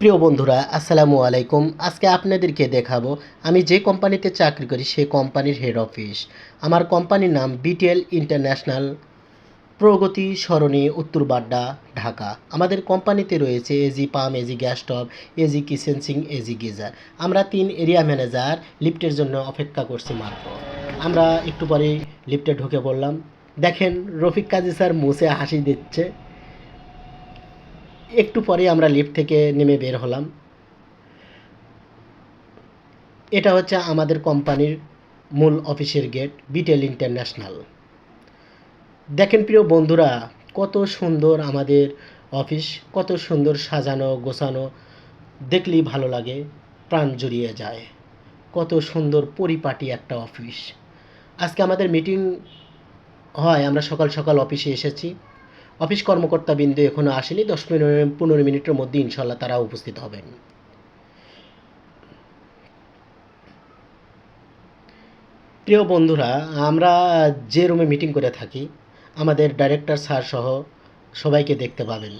প্রিয় বন্ধুরা, আসসালামু আলাইকুম। আজকে আপনাদেরকে দেখাবো, আমি যে কোম্পানিতে চাকরি করি সেই কোম্পানির হেড অফিস আমার কোম্পানির নাম বিটিএল ইন্টারন্যাশনাল প্রগতি সরণি, উত্তর বাড্ডা, ঢাকা। আমাদের কোম্পানিতে রয়েছে এজি পাম AG gas stove AG kitchen sink AG geyser আমরা তিন এরিয়া ম্যানেজার লিফটের জন্য অপেক্ষা করছি মাত্র। আমরা একটু পরেই লিফটে ঢুকে পড়লাম। দেখেন, রফিক কাজী স্যার মুছে হাসি দিচ্ছে। একটু পরে আমরা লিফট থেকে নেমে বের হলাম। এটা হচ্ছে আমাদের কোম্পানির মূল অফিসের গেট বিটেল ইন্টারন্যাশনাল দেখেন প্রিয় বন্ধুরা, কত সুন্দর আমাদের অফিস, কত সুন্দর সাজানো, গোছানো। দেখলেই ভালো লাগে, প্রাণ জুড়িয়ে যায়। কত সুন্দর পরিপাটি একটা অফিস। আজকে আমাদের মিটিং হয়, আমরা সকাল সকাল অফিসে এসেছি। অফিস কর্মকর্তা বিন্দু এখনও আসেনি। দশ মিনিট, পনেরো মিনিটের মধ্যে ইনশাল্লাহ তারা উপস্থিত হবেন। প্রিয় বন্ধুরা, আমরা যে রুমে মিটিং করে থাকি, আমাদের ডাইরেক্টর স্যার সহ সবাইকে দেখতে পাবেন।